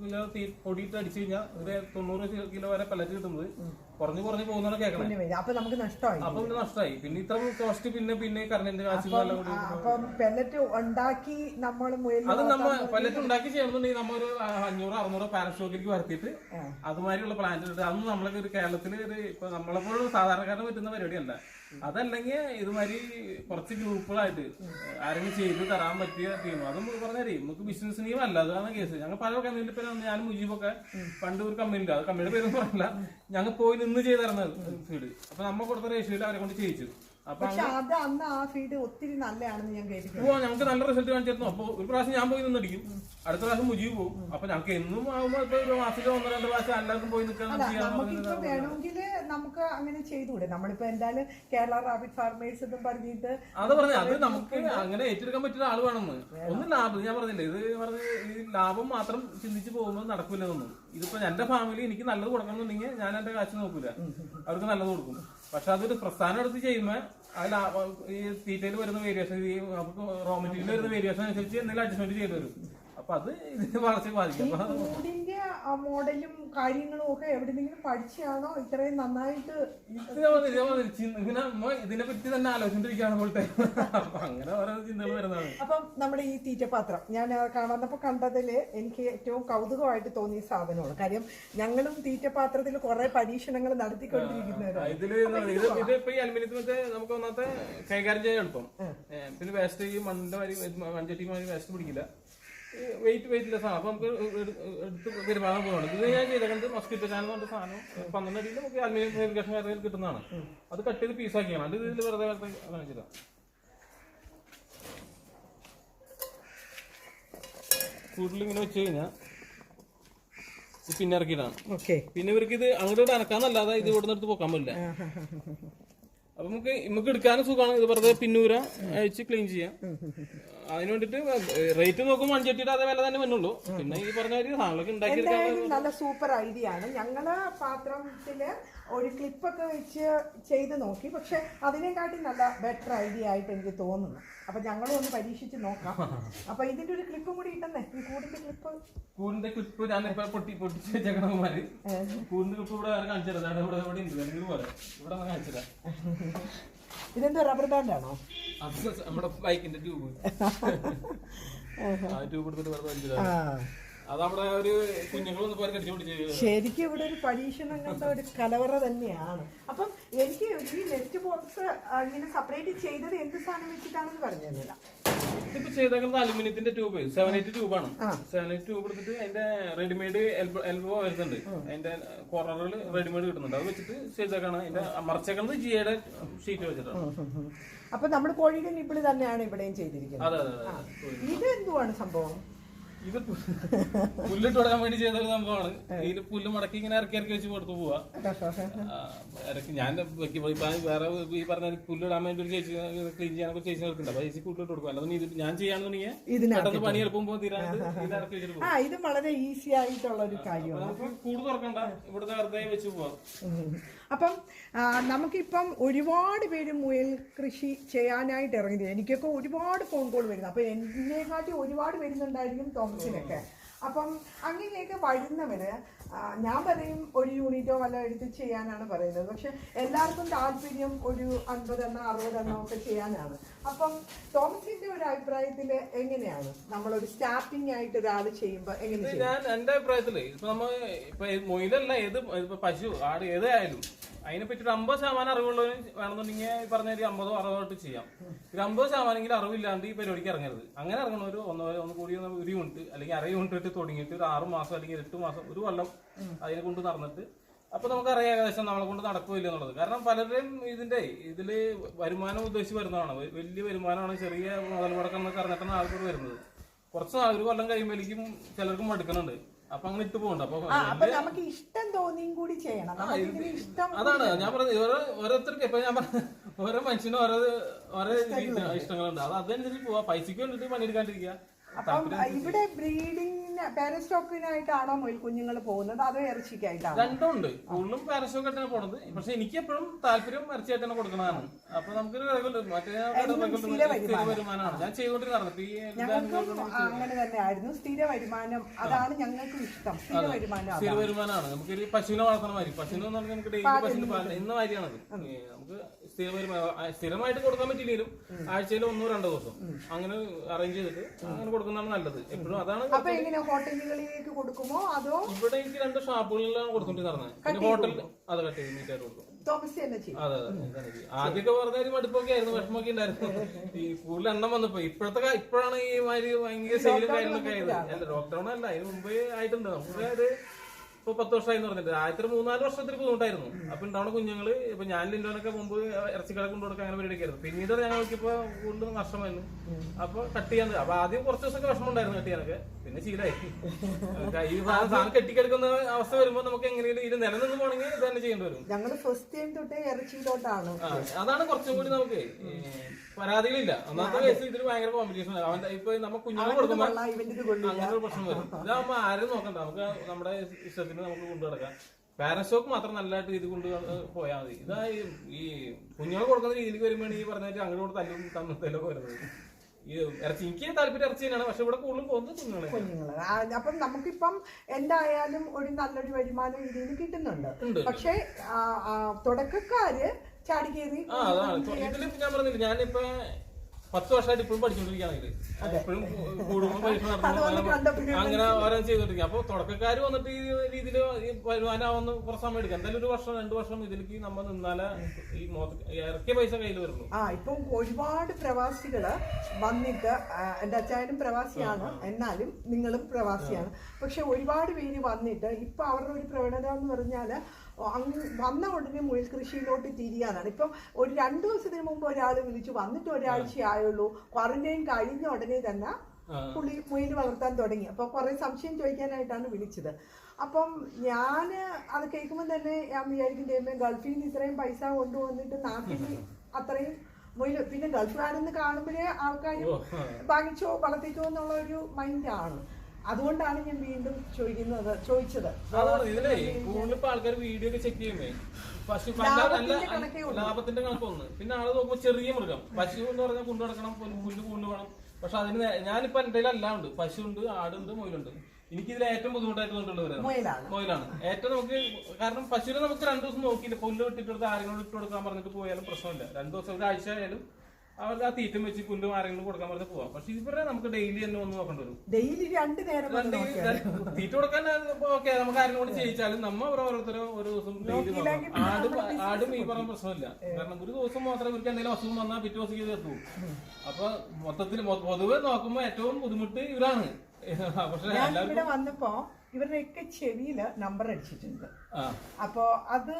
കിലോ തീ പൊടിയിട്ട് അടിച്ചു കഴിഞ്ഞാൽ ഒരു തൊണ്ണൂറ് കിലോ വരെ പല്ലറ്റ് കിട്ടുന്നത്. കുറഞ്ഞു കുറഞ്ഞു പോകുന്നതാണ് കേൾക്കണേ. അപ്പൊ നമുക്ക് നഷ്ടമായി. അപ്പൊ പിന്നെ നഷ്ടമായി. പിന്നെ ഇത്ര കോസ്റ്റ് പിന്നെ പിന്നെ കറണ്ടിന്റെ അപ്പം പെല്ലറ്റ് ഉണ്ടാക്കി നമ്മൾ അത് പെല്ലറ്റ് ഉണ്ടാക്കി ചെയ്യണമെന്നുണ്ടെങ്കിൽ നമ്മ ഒരു അഞ്ഞൂറ് അറുന്നൂറ് പാരസ്റ്റോക്കിലേക്ക് വരുത്തിയിട്ട് അതുമാതിരിയുള്ള പ്ലാന്റ് ഇട്ട് അതൊന്നും നമ്മളൊക്കെ ഒരു കേരളത്തിൽ ഒരു ഇപ്പൊ നമ്മളെപ്പോഴും സാധാരണക്കാരന് പറ്റുന്ന പരിപാടിയല്ല. അതല്ലെങ്കിൽ ഇതുമാതിരി കുറച്ച് ഗ്രൂപ്പുകളായിട്ട് ആരെങ്കിലും ചെയ്ത് തരാൻ പറ്റിയ ടീം അതും പറഞ്ഞാൽ നമുക്ക് ബിസിനസ് ടീം അല്ല. അതാണ് കേസ് ഞങ്ങൾ പല കമ്പനിയിൽ പേര് ഞാനും മുജീബൊക്കെ പണ്ട് ഒരു കമ്പനിയില്ല അത് കമ്പനിയുടെ പേരൊന്നും പറയില്ല. ഞങ്ങൾ പോയി നിന്ന് ചെയ്തായിരുന്നു ഫീഡ് അപ്പൊ നമ്മ കൊടുത്ത റേഷ്യോയിൽ അവരെ കൊണ്ട് ചെയ്യിച്ചു. പക്ഷെ അത് അന്ന് ആ ഫീഡ് ഒത്തിരി നല്ലതാണെന്ന് ഞാൻ കേട്ടിട്ടുണ്ട്. ഞങ്ങൾക്ക് നല്ല റിസൾട്ട് കാണിച്ചിരുന്നു അപ്പൊ ഒരു പ്രാവശ്യം ഞാൻ പോയി നിന്നടിക്കും. അടുത്ത പ്രാവശ്യം മുജീവ് പോകും അപ്പൊ ഞങ്ങൾക്ക് എന്നും ആവുമ്പോ ഇപ്പൊ ഒരു മാസത്തിലോ ഒന്നോ രണ്ട് പ്രാവശ്യം എല്ലാവർക്കും പോയി നിൽക്കാൻ നമുക്കിപ്പോ വേണമെങ്കിൽ നമുക്ക് അങ്ങനെ ചെയ്തുകൂടെ? നമ്മളിപ്പോ എന്തായാലും കേരള റാബിറ്റ് ഫാർമേഴ്സ് എന്നും പറഞ്ഞിട്ട് അത് പറഞ്ഞു അത് നമുക്ക് അങ്ങനെ ഏറ്റെടുക്കാൻ പറ്റുന്ന ആൾ വേണമെന്ന്. ഒന്നും ലാഭം ഞാൻ പറഞ്ഞില്ലേ ഇത് പറഞ്ഞ ഈ ലാഭം മാത്രം ചിന്തിച്ച് പോകുമ്പോൾ നടക്കില്ലെന്നൊന്നും ഇതിപ്പോ എന്റെ ഫാമിലി എനിക്ക് നല്ലത് കൊടുക്കണമെന്നുണ്ടെങ്കിൽ ഞാൻ എന്റെ കാശ് നോക്കൂല. അവർക്ക് നല്ലത് കൊടുക്കും. പക്ഷെ അതൊരു പ്രസ്ഥാനം എടുത്ത് ചെയ്യുമ്പോൾ ലാഭം ഈ തീറ്റയിൽ വരുന്ന വേരിയേഷൻ ഈ റോ മെറ്റീരിയൽ വരുന്ന വേരിയേഷൻ അനുസരിച്ച് എന്തെങ്കിലും അഡ്ജസ്റ്റ്മെന്റ് ചെയ്തു വരും അപ്പൊ അത് ഇതിന് വളർച്ച ബാധിക്കും. കൂടിന്റെ മോഡലും കാര്യങ്ങളും ഒക്കെ എവിടെന്നെങ്കിലും പഠിച്ചാണോ ഇത്രയും നന്നായിട്ട് ഇങ്ങനെ ഇതിനെ പറ്റി തന്നെ ആലോചിച്ചോണ്ടിരിക്കുകയാണ് പോലത്തെ അപ്പൊ അങ്ങനെ ഓരോ ചിന്തകൾ വരുന്നതാണ്. അപ്പം നമ്മുടെ ഈ തീറ്റപാത്രം. ഞാൻ കാണാന്നപ്പോ കണ്ടതിൽ എനിക്ക് ഏറ്റവും കൗതുകമായിട്ട് തോന്നിയ സാധനമാണ്. കാര്യം ഞങ്ങളും തീറ്റപാത്രത്തിൽ കുറെ പരീക്ഷണങ്ങൾ നടത്തിക്കൊണ്ടിരിക്കുന്നവരാണ്. ഇതിൽ ഇത് ഇപ്പൊ ഈ അലുമിനിയത്തിനൊക്കെ നമുക്ക് ഒന്നാമത്തെ കൈകാര്യം ചെയ്യാൻ എളുപ്പം. പിന്നെ വേസ്റ്റ് ഈ മണ്ണിന്റെ മാതിരി മൺചട്ടി മാതിരി വേസ്റ്റ് പിടിക്കില്ല. വെയിറ്റ് വെയിറ്റ് സാധനം. അപ്പൊ നമുക്ക് എടു- എടുത്ത് പെരുമാറാൻ പോകണം ഇത് ഞാൻ ചെയ്തത് മസ്കിറ്റോ ചാനൽ പറഞ്ഞ സാധനം. പന്ത്രണ്ട് അടിയിൽ നമുക്ക് അലുമിനിയം ഫാബ്രിക്കേഷൻ കാര്യത്തിൽ കിട്ടുന്നതാണ്. അത് കട്ട് ചെയ്ത് പീസാക്കിയാണ് അത് ഇതിൽ വെറുതെ കാണിച്ചില്ല കൂടുതൽ ഇങ്ങനെ വെച്ച് കഴിഞ്ഞാൽ പിന്നെ ഇറക്കിയിട്ടാണ് ഓക്കെ പിന്നെ ഇവർക്ക് ഇത് അങ്ങോട്ട് അനക്കാന്നല്ലാതെ ഇത് ഇവിടെ നിന്ന് പോക്കാൻ പറ്റില്ല. അപ്പൊ നമുക്ക് നമുക്ക് എടുക്കാനും സുഖമാണ്. ഇത് വെറുതെ പിന്നൂര അഴിച്ച് ക്ലീൻ ചെയ്യാം. അതിന് വേണ്ടിട്ട് റേറ്റ് നോക്കുമ്പോൾ അഞ്ചെട്ടിയുടെ അതേ വില തന്നെ വന്നുള്ളൂ. പിന്നെ ഈ പറഞ്ഞ ഒരു സാധനങ്ങളൊക്കെ ഉണ്ടാക്കിയെടുക്കാൻ നല്ല സൂപ്പർ ഐഡിയ ആണ്. ഞങ്ങൾ പാത്രത്തിൽ ഒരു ക്ലിപ്പൊക്കെ വെച്ച് ചെയ്ത് നോക്കി. പക്ഷെ അതിനെക്കാട്ടി നല്ല ബെറ്റർ ഐഡിയ ആയിട്ട് എനിക്ക് തോന്നുന്നു. അപ്പൊ ഞങ്ങളും ഒന്ന് പരീക്ഷിച്ച് നോക്കാം. അപ്പൊ ഇതിന്റെ ഒരു ക്ലിപ്പും കൂടി ഇട്ടെന്നേ. ഈ കൂടിന്റെ ക്ലിപ്പ് കൂടിന്റെ ക്ലിപ്പ് ഞാൻ ഇപ്പൊ പൊട്ടി പൊട്ടിച്ച് വെച്ചേക്കണമാര് കൂടിന്റെ ക്ലിപ്പ് ഇവിടെ വേറെ കാണിച്ചു ഇവിടെ ഇവിടെ ഉണ്ട് ഇവിടെ ഇതെന്തോ റബ്ബർ ബാൻഡ് ആണോ? നമ്മുടെ ബൈക്കിന്റെ ട്യൂബ് ആ ട്യൂബ് എടുത്തിട്ട്. ആ. ശരിക്കും ഇവിടെ ഒരു പരീക്ഷണം അങ്ങനത്തെ ഒരു കലവറ തന്നെയാണ്. അപ്പം എനിക്ക് ഈ നെറ്റ് ബോക്സ് ഇങ്ങനെ സെപ്പറേറ്റ് ചെയ്തത് എന്ത് സാധനം വെച്ചിട്ടാണെന്ന് പറഞ്ഞു ഇതിപ്പോ ചെയ്തേക്കുന്നത് അലുമിനിയത്തിന്റെ ട്യൂബ് സെവൻ എയ്റ്റ് ട്യൂബാണ്. സെവൻ എയ്റ്റ് ട്യൂബ് എടുത്തിട്ട് അതിന്റെ റെഡിമെയ്ഡ് എൽബോ വരുന്നുണ്ട്. അതിന്റെ കോർണറുകൾ റെഡിമെയ്ഡ് കിട്ടുന്നുണ്ട്. അത് വെച്ചിട്ട് ചെയ്തേക്കാണ്. അതിന്റെ മറച്ചേക്കുന്നത് ജിയുടെ ഷീറ്റ് വെച്ചിട്ടാണ്. അപ്പൊ നമ്മൾ കോഴിയുടെ നിപ്പിൾ തന്നെയാണ് ഇവിടെയും ചെയ്തിരിക്കുന്നത്. അതെ അതെ ഇത് എന്തുവാണ് സംഭവം? ഇത് പുല്ലിട്ട് കൊടുക്കാൻ വേണ്ടി ചെയ്ത ഒരു സംഭവമാണ്. ഇതിൽ പുല്ല് മടക്കി ഇങ്ങനെ ഇറക്കി ഇറക്കി വെച്ച് കൊടുത്തു പോവാ. ഇറക്കി ഞാൻ വേറെ ഈ പറഞ്ഞ പുല്ലിടാൻ വേണ്ടി ഒരു ചേച്ചി ക്ലീൻ ചെയ്യാനൊക്കെ ചേച്ചി നിൽക്കുന്നുണ്ട് അപ്പൊ ചേച്ചി പുല്ലിട്ട് കൊടുക്കും. അല്ലാതെ ഇത് ഞാൻ ചെയ്യാണെന്നുണ്ടെങ്കിൽ പെട്ടെന്ന് പണി എളുപ്പം പോകും തീരാണ്ട് ഇത് ഇറക്കി വെച്ചിട്ട് പോകും ഇത് വളരെ ഈസി ആയിട്ടുള്ള ഒരു കാര്യമാണ്. കൂട് തുറക്കണ്ട. ഇവിടുത്തെ വെറുതെ വെച്ച് പോവാം. അപ്പം നമുക്കിപ്പം ഒരുപാട് പേര് മുയൽ കൃഷി ചെയ്യാനായിട്ട് ഇറങ്ങി എനിക്കൊക്കെ ഒരുപാട് ഫോൺ കോൾ വരുന്നു. അപ്പൊ എന്നെക്കാട്ടി ഒരുപാട് വരുന്നുണ്ടായിരിക്കും തോമസിനൊക്കെ അപ്പം അങ്ങനെയൊക്കെ വരുന്നവര് ഞാൻ പറയും ഒരു യൂണിറ്റോ വല്ല എടുത്ത് ചെയ്യാനാണ് പറയുന്നത്. പക്ഷെ എല്ലാവർക്കും താല്പര്യം ഒരു അൻപതെണ്ണോ അറുപതെണ്ണോ ഒക്കെ ചെയ്യാനാണ്. അപ്പം തോമസിന്റെ ഒരു അഭിപ്രായത്തിൽ എങ്ങനെയാണ്? നമ്മളൊരു സ്റ്റാർട്ടിംഗ് ആയിട്ട് ഒരാൾ ചെയ്യുമ്പോൾ എങ്ങനെയാണ് ഞാൻ എന്റെ അഭിപ്രായത്തിൽ ഇപ്പൊ നമ്മൾ ഇപ്പൊ മൊയിലല്ല ഏത് ഇപ്പൊ പശു ആട് ഏതായാലും അതിനെ പറ്റിയിട്ട് അമ്പത് ശതമാനം അറിവുള്ളവന് വേണമെന്നുണ്ടെങ്കിൽ ഈ പറഞ്ഞ ഒരു അമ്പതോ അറുപതോ ചെയ്യാം. ഒരു അമ്പത് ശതമാനെങ്കിൽ അറിവില്ലാണ്ട് ഈ പരിപാടിക്ക് ഇറങ്ങരുത്. അങ്ങനെ ഇറങ്ങണ ഒരു ഒന്ന് ഒന്ന് കൂടി ഒരു യൂണിറ്റ് അല്ലെങ്കിൽ അര യൂണിറ്റ് തുടങ്ങിയിട്ട് ഒരു ആറ് മാസം അല്ലെങ്കിൽ എട്ട് മാസം ഒരു കൊല്ലം അതിനെ കൊണ്ട് നടന്നിട്ട് അപ്പൊ നമുക്കറിയാം ഏകദേശം നമ്മളെ കൊണ്ട് നടക്കില്ല എന്നുള്ളത്. കാരണം പലരും ഇതിന്റെ ഇതിൽ വരുമാനം ഉദ്ദേശിച്ച് വരുന്നതാണ്. വലിയ വരുമാനമാണ് ചെറിയ മുതൽ മുടക്കം എന്നൊക്കെ അറിഞ്ഞിട്ടാണ് ആൾക്കാർ വരുന്നത്. കുറച്ച് നാൾ ഒരു കൊല്ലം കഴിയുമ്പോഴേക്കും ചിലർക്കും മടുക്കുന്നുണ്ട്. അപ്പൊ അങ്ങനെ ഇട്ട് പോകണ്ട. അപ്പൊ നമുക്ക് ഇഷ്ടം തോന്നിയും കൂടി ചെയ്യണം. ഇഷ്ടം അതാണ്. ഞാൻ പറഞ്ഞത് ഓരോ ഓരോരുത്തർക്ക് ഇപ്പൊ ഞാൻ പറഞ്ഞ ഓരോ മനുഷ്യനും ഓരോ ഓരോ ഇഷ്ടങ്ങളുണ്ട്. അത് അതനുസരിച്ച് പോവാ. പൈസക്ക് വേണ്ടിട്ട് പണിയെടുക്കാണ്ടിരിക്കുക. അപ്പം ഇവിടെ ബ്രീഡിങ്ങിന് പാരസ്റ്റോക്കിനായിട്ടാണോ മുയൽ കുഞ്ഞുങ്ങൾ പോകുന്നത്? അതോ ഇറച്ചിക്കായിട്ടാണോ? രണ്ടുണ്ട്. കൂടുതലും പാരസ്റ്റോക്കായിട്ടാണ് പോണത്. പക്ഷെ എനിക്ക് എപ്പോഴും താല്പര്യം ഇറച്ചിയായിട്ട് തന്നെ കൊടുക്കുന്നതാണ് അപ്പൊ നമുക്കൊരു regular- മറ്റേ വരുമാനമാണ്. ഞാൻ ചെയ്തുകൊണ്ടിരുന്നത് അങ്ങനെ തന്നെ ആയിരുന്നു സ്ഥിര വരുമാനം. അതാണ് ഞങ്ങൾക്കും ഇഷ്ടം. സ്ഥിര വരുമാനം സ്ഥിര വരുമാനമാണ്. നമുക്ക് പശുവിനെ വളർത്തണ മാതിരി പശുവിനെ എന്ന് പറഞ്ഞാൽ നമുക്ക് ഡെയിലി പശുവിന് പാൽ ഇന്ന മാതിരിയാണത് നമുക്ക് സ്ഥിര വരുമാനം സ്ഥിരമായിട്ട് കൊടുക്കാൻ പറ്റില്ലെങ്കിലും ആഴ്ചയിൽ ഒന്നോ രണ്ടോ ദിവസം. അങ്ങനെ അറേഞ്ച് ചെയ്തിട്ട് അങ്ങനെ കൊടുക്കുന്നതാണ് നല്ലത്. എപ്പോഴും അതാണ് ഹോട്ടലുകളിലേക്ക് കൊടുക്കുമോ? അതോ ഇവിടെ എനിക്ക് രണ്ട് ഷാപ്പുകളിലാണ് കൊടുത്തോണ്ടിരുന്നത് പിന്നെ ഹോട്ടലിൽ അത് കട്ട് ചെയ്ത് നീറ്റായിട്ട് കൊടുക്കും തോമസ് തന്നെ ചെയ്യും അതെ അതെ ആദ്യമൊക്കെ പറഞ്ഞ ഒരു മടുപ്പൊക്കെ ആയിരുന്നു വിഷമൊക്കെ ഉണ്ടായിരുന്നു. ഈ കൂടുതൽ എണ്ണം വന്നപ്പോ ഇപ്പോഴത്തെ ഇപ്പോഴാണ് ഈ മാതിരി ഭയങ്കര സെയിലും കാര്യങ്ങളൊക്കെ ആയത്. അല്ല ലോക്ക്ഡൌൺ അല്ല അതിന് മുമ്പേ ആയിട്ടുണ്ട്. നമുക്ക് ഒരു ഇപ്പൊ പത്ത് വർഷമായി എന്ന് പറഞ്ഞിട്ട്. ആദ്യത്തെ മൂന്നാൽ വർഷത്തിൽ ബുദ്ധിമുട്ടായിരുന്നു. അപ്പൊ ഉണ്ടാവുന്ന കുഞ്ഞുങ്ങൾ ഇപ്പൊ ഞാൻ ലിൻഡോനൊക്കെ മുമ്പ് ഇറച്ചിക്കട കൊണ്ടു കൊടുക്കാൻ അങ്ങനെ പരിപാടിക്കായിരുന്നു പിന്നീട് ഞങ്ങൾക്ക് ഇപ്പൊ കൂടുതൽ നഷ്ടമായിരുന്നു. അപ്പൊ കട്ട് ചെയ്യാൻ അപ്പൊ ആദ്യം കുറച്ച് ദിവസമൊക്കെ വിഷമം ഉണ്ടായിരുന്നു കട്ട് ചെയ്യാനൊക്കെ. പിന്നെ ശീലമായി ഈ സാധനം കെട്ടിക്കെടുക്കുന്ന അവസ്ഥ വരുമ്പോ നമുക്ക് എങ്ങനെയും ഇത് നിലനിന്ന് പോകണമെങ്കിൽ ഇത് തന്നെ ചെയ്യേണ്ടി വരും. ഞങ്ങൾ ഫസ്റ്റ് ടൈം തൊട്ടേ ഇറച്ചിയിലോട്ടാണ്. അതാണ് കുറച്ചും കൂടി നമുക്ക് പരാതികളില്ല. ഒന്നാമത്തെ കേസ് ഇതിൽ ഭയങ്കര കോമ്പറ്റീഷൻ അവന്റെ ഇപ്പൊ നമ്മ കുഞ്ഞുങ്ങൾ കൊടുക്കുമ്പോൾ അങ്ങനെ പ്രശ്നം വരും. ഇതാകുമ്പോ ആരും നോക്കണ്ട. നമുക്ക് നമ്മുടെ ഇഷ്ടത്തിന് നമുക്ക് കൊണ്ടു നടക്കാം. പാരസ്റ്റോക്ക് മാത്രം നല്ലതായിട്ട് ഇത് കൊണ്ട് പോയാൽ മതി. ഇതാ ഈ- കുഞ്ഞുങ്ങൾ കൊടുക്കുന്ന രീതിയിലേക്ക് വരുമ്പോഴാണ് ഈ പറഞ്ഞിട്ട് അങ്ങോട്ട് കൂടെ തല്ലും തമ്മിലൊക്കെ വരുന്നത് ഈ ഇറച്ചി എനിക്ക് താല്പര്യം ഇറച്ചി തന്നെയാണ് പക്ഷെ ഇവിടെ കൂടുതലും പോകുന്നത് കുഞ്ഞുങ്ങളെ അപ്പം നമുക്കിപ്പം എന്തായാലും ഒരു നല്ലൊരു വരുമാനം ഇതിൽ നിന്ന് കിട്ടുന്നുണ്ട്. പക്ഷെ തുടക്കക്കാര് ചാടി കയറി ഇതിൽ ഞാൻ പറഞ്ഞില്ല ഞാനിപ്പോ പത്ത് വർഷമായിട്ട് ഇപ്പോഴും പരീക്ഷ നടത്തുന്നു കണ്ടപ്പോൾ അങ്ങനെ ഓരോ ചെയ്തോണ്ടിരിക്കുക അപ്പൊ തുടക്കക്കാർ വന്നിട്ട് ഈ രീതിയിൽ വരുമാനാവുന്ന കുറച്ച് സമയം എടുക്കുക എന്തായാലും ഒരു വർഷം രണ്ടു വർഷം ഇതിലേക്ക് നമ്മൾ നിന്നാലേ ഈ ഇറക്കിയ പൈസ കയ്യിൽ വരുള്ളൂ. ആ ഇപ്പം ഒരുപാട് പ്രവാസികൾ വന്നിട്ട് എന്റെ അച്ചായനും പ്രവാസിയാണ്. എന്നാലും നിങ്ങളും പ്രവാസിയാണ്. പക്ഷെ ഒരുപാട് പേര് വന്നിട്ട് ഇപ്പൊ അവരുടെ ഒരു പ്രവണത എന്ന് പറഞ്ഞാൽ വന്ന ഉടനെ മുയൽ കൃഷിയിലോട്ട് തിരിയാനാണ് ഇപ്പം ഒരു രണ്ട് ദിവസത്തിന് മുമ്പ് ഒരാൾ വിളിച്ചു. വന്നിട്ട് ഒരാഴ്ച ആയുള്ളൂ. ക്വാറന്റൈൻ കഴിഞ്ഞ ഉടനെ തന്നെ. പുള്ളി മുയൽ വളർത്താൻ തുടങ്ങി. അപ്പോൾ കുറെ സംശയം ചോദിക്കാനായിട്ടാണ് വിളിച്ചത്. അപ്പം ഞാൻ അത് കേൾക്കുമ്പോൾ തന്നെ ഞാൻ വിചാരിക്കും ദൈവമേ ഗൾഫിൽ നിന്ന് ഇത്രയും പൈസ കൊണ്ടുവന്നിട്ട് നാട്ടിൽ അത്രയും മുയൽ പിന്നെ ഗൾഫുകാരെന്ന് കാണുമ്പോഴേ ആൾക്കാർ. വാങ്ങിച്ചോ വളർത്തിക്കോ എന്നുള്ള ഒരു മൈൻഡാണ് അതുകൊണ്ടാണ് ഞാൻ വീണ്ടും ചോദിക്കുന്നത് ചോദിച്ചത്. അതാണ് ഇതിലേ കൂടുതൽ ഇപ്പൊ ആൾക്കാർ വീഡിയോ ഒക്കെ ചെക്ക് ചെയ്യുമ്പേ പശു ലാഭത്തിന്റെ കണക്കൊന്ന് പിന്നെ ആൾ നോക്കുമ്പോ ചെറിയ മൃഗം. പശു എന്ന് പറഞ്ഞാൽ കൊണ്ടു നടക്കണം പുല്ല് കൊണ്ടു വേണം. പക്ഷെ അതിന് ഞാനിപ്പോ എന്റെ അല്ലാണ്ട് പശു ഉണ്ട് ആടുണ്ട് മുയലുണ്ട്. എനിക്ക് ഇതിൽ ഏറ്റവും ബുദ്ധിമുട്ടായിട്ട് തോന്നിട്ടുള്ളത് മുയലാണ്. മുയലാണ്. ഏറ്റവും നമുക്ക് കാരണം പശുവിനെ നമുക്ക് രണ്ടു ദിവസം നോക്കിയില്ല. പുല്ല് ഇട്ടിട്ട് കൊടുത്ത് ആരെങ്കിലും ഇട്ട് കൊടുക്കാൻ പറഞ്ഞിട്ട് പോയാലും പ്രശ്നമില്ല. രണ്ടു ദിവസം ഒരാഴ്ച ആയാലും അവർക്ക് ആ തീറ്റം വെച്ച് പുല്ലും ആരെങ്കിലും കൊടുക്കാൻ പറഞ്ഞ് പോവാം. പക്ഷെ ഇവരെ നമുക്ക് ഡെയിലി തന്നെ ഒന്ന് നോക്കേണ്ടി വരും. ഡെയിലി രണ്ട് നേരം വന്ന് നോക്കിയാൽ തീറ്റ കൊടുക്കാൻ ഓക്കെ നമുക്ക് ആരെങ്കിലും കൂടി ചെയ്യിച്ചാലും നമ്മ അവർ ഓരോരുത്തരും ഒരു ദിവസം. ആടും ആടും ഈ പറഞ്ഞ പ്രശ്നമില്ല. കാരണം ഒരു ദിവസം മാത്രമേ ഇവർക്ക് എന്തെങ്കിലും അസുഖം വന്നാൽ പിറ്റേ ദിവസം എത്തൂ അപ്പൊ മൊത്തത്തിൽ പൊതുവെ നോക്കുമ്പോ ഏറ്റവും ബുദ്ധിമുട്ട് ഇവരാണ്. പക്ഷെ എല്ലാവരും വന്നപ്പോ ഇവരുടെയൊക്കെ ചെവിയിൽ നമ്പർ അടിച്ചിട്ടുണ്ട്. അപ്പോ അത്